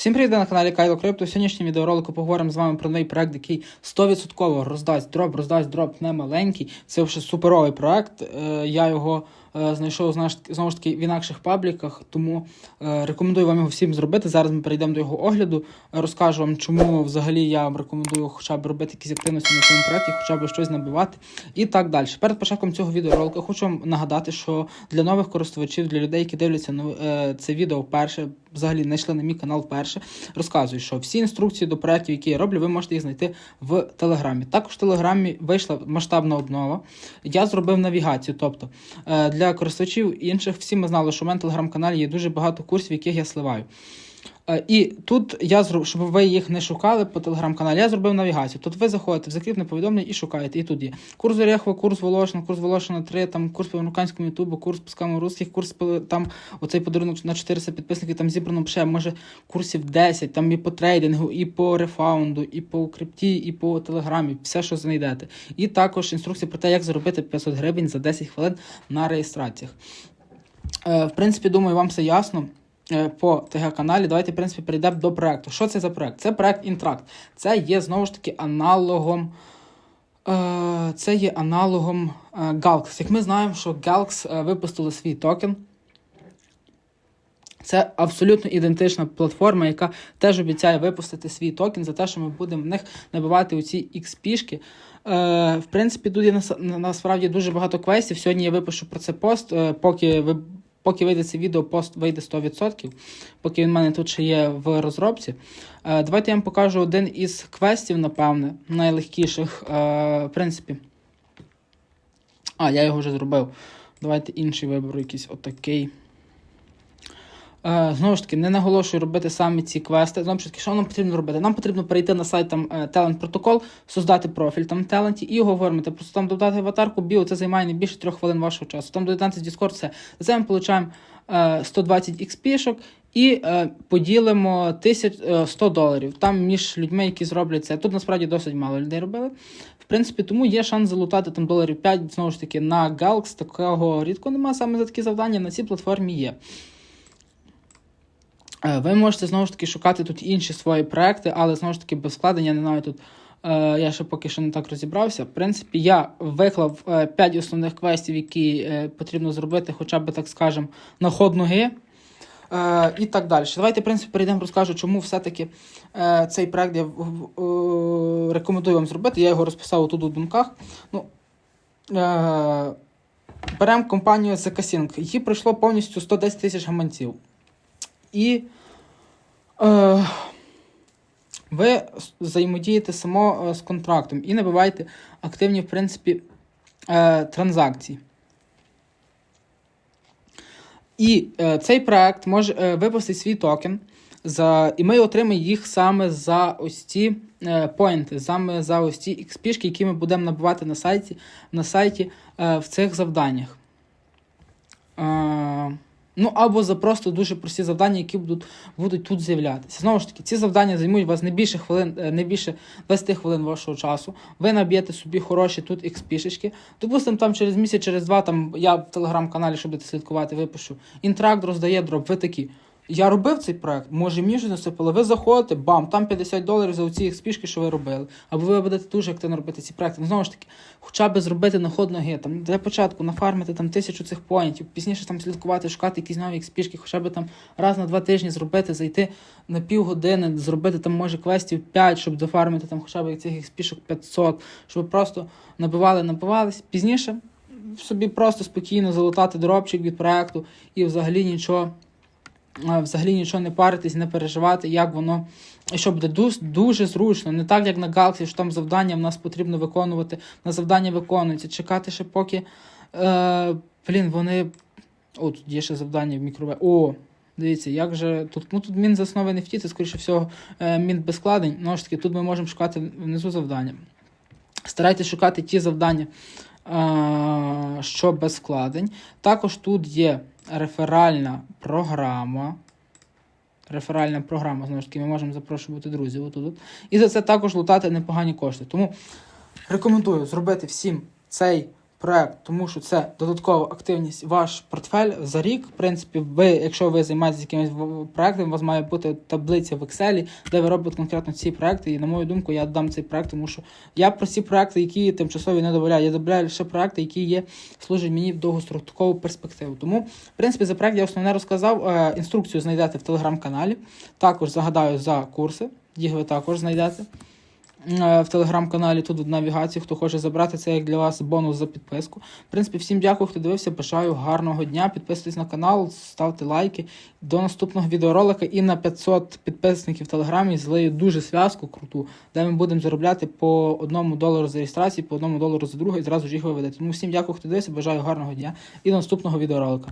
Всім привіт на каналі Кайло Крипто. В відеоролику поговоримо з вами про новий проект, який 100% роздасть дроп, роздасть дроп не маленький. Це вже суперовий проект. Е, Я його знайшов знаєш, знову ж таки в інакших пабліках, тому е, рекомендую вам його всім зробити. Зараз ми перейдемо до його огляду. Е, Розкажу вам, чому взагалі я вам рекомендую хоча б робити якісь активності на цьому проекті, хоча б щось набивати і так далі. Перед початком цього відеоролика хочу вам нагадати, що для нових користувачів, для людей, які дивляться е, це відео вперше, взагалі знайшли на мій канал вперше. Розказую, що всі інструкції до проєктів, які я роблю, ви можете їх знайти в Телеграмі. Також в Телеграмі вийшла масштабна обнова. Я зробив навігацію. Тобто е, для користувачів інших всі ми знали, що в мене телеграм-каналі є дуже багато курсів, яких я сливаю. Е, І тут я зроб, щоб ви їх не шукали по телеграм-каналі, я зробив навігацію. Тут ви заходите в закріпне повідомлення і шукаєте. І тут є курс Орехова, курс Волошина, курс Волошина 3, там курс по американському ютубу, курс по скаму русських, курс там оцей подарунок на 400 підписників, там зібрано ще може курсів 10, там і по трейдингу, і по рефаунду, і по крипті, і по телеграмі, все, що знайдете. І також інструкція про те, як заробити 500 гривень за 10 хвилин на реєстраціях. Е, В принципі, думаю, вам все ясно по ТГ-каналі. Давайте, в принципі, перейдемо до проекту. Що це за проект? Це проект Інтракт. Це є знову ж таки аналогом. е, Це є аналогом е, Galaxy. Як ми знаємо, що Galaxy е, випустили свій токен. Це абсолютно ідентична платформа, яка теж обіцяє випустити свій токен за те, що ми будемо в них набивати оці XP-шки. Е, в принципі, тут є насправді дуже багато квестів. Сьогодні я випишу про це пост. Е, поки ви поки вийде це відео, пост вийде 100%, поки він в мене тут ще є в розробці. Е, давайте я вам покажу один із квестів, напевне, найлегкіших. Е, в принципі. А, я його вже зробив. Давайте інший виберу, якийсь отакий. Е, знову ж таки, не наголошую робити саме ці квести. Знову ж таки, що нам потрібно робити? Нам потрібно перейти на сайт там е, Talent Protocol, создати профіль там Таленті і його оформити. Просто там додати аватарку, біо, це займає не більше трьох хвилин вашого часу. Там доєднатися Discord, все. За це ми отримаємо е, 120 XP-шок і е, поділимо 1000, е, 100 доларів. Там між людьми, які зроблять це. Тут насправді досить мало людей робили. В принципі, тому є шанс залутати там доларів 5, знову ж таки, на Galax. Такого рідко немає саме за такі завдання. На цій платформі є. Е, Ви можете знову ж таки шукати тут інші свої проекти, але знову ж таки без вкладення, не знаю тут. е, Я ще поки що не так розібрався. В принципі, я виклав 5 основних квестів, які е, потрібно зробити, хоча б так скажемо, на ход ноги. Е, і так далі. Давайте, в принципі, перейдемо, розкажу, чому все-таки е, цей проект я е, рекомендую вам зробити. Я його розписав тут у думках. Ну, е, беремо компанію The Casing. Її пройшло повністю 110 тисяч гаманців. І е, ви взаємодієте само е, з контрактом і набиваєте активні, в принципі, е, транзакції. І е, цей проект може е, випустити свій токен, за, і ми отримаємо їх саме за ось ці е, поінти, саме за ось ці XP, які ми будемо набивати на сайті, на сайті е, в цих завданнях. Е, Ну, або за просто дуже прості завдання, які будуть, будуть тут з'являтися. Знову ж таки, ці завдання займуть вас не більше хвилин, е, не більше 20 хвилин вашого часу. Ви наб'єте собі хороші тут XP-шечки. Допустимо, там через місяць, через два, там я в телеграм-каналі, щоб слідкувати, випишу. Інтракт роздає дроп. Ви такі. Я робив цей проект, може мені вже насипало. Ви заходите, бам, там 50 доларів за оці XP-шки, що ви робили. Або ви будете дуже активно робити ці проекти. Ну, знову ж таки, хоча б зробити на ход ноги. Там для початку нафармити там тисячу цих поінтів, пізніше там слідкувати, шукати якісь нові XP-шки, хоча б там раз на два тижні зробити, зайти на півгодини, зробити там може квестів 5, щоб дофармити там хоча б цих XP-шок 500, щоб просто набивали, набивались. Пізніше собі просто спокійно залутати дропчик від проекту і взагалі нічого взагалі нічого не паритись, не переживати, як воно. І що буде дуже, дуже зручно. Не так, як на Galaxy, що там завдання в нас потрібно виконувати. На завдання виконується. Чекати ще поки. Е, блін, вони. О, тут є ще завдання в мікрове. О! Дивіться, як же тут. Ну тут мін заснований в ті, це, скоріше всього, е, мін без складень. Ну ж таки, тут ми можемо шукати внизу завдання. Старайтесь шукати ті завдання, е, що без складень. Також тут є реферальна програма. Реферальна програма, знову ж таки, ми можемо запрошувати друзів отут. І за це також лутати непогані кошти. Тому рекомендую зробити всім цей проект, тому що це додаткова активність ваш портфель за рік. В принципі, ви, якщо ви займаєтесь якимось проектом, у вас має бути таблиця в Excel, де ви робите конкретно ці проекти. І на мою думку, я дам цей проект, тому що я про ці проекти, які тимчасові не додаю. Я додаю лише проекти, які є служать мені в довгострокову перспективу. Тому, в принципі, за проект я основне розказав. Е, Інструкцію знайдете в телеграм-каналі. Також загадаю за курси, їх ви також знайдете. Е, В телеграм-каналі тут в навігації, хто хоче забрати це як для вас бонус за підписку. В принципі, всім дякую, хто дивився. Бажаю гарного дня. Підписуйтесь на канал, ставте лайки. До наступного відеоролика і на 500 підписників в телеграмі злию дуже зв'язку круту, де ми будемо заробляти по одному долару за реєстрацію, по одному долару за другу і зразу ж їх виведете. Тому всім дякую, хто дивився. Бажаю гарного дня і до наступного відеоролика.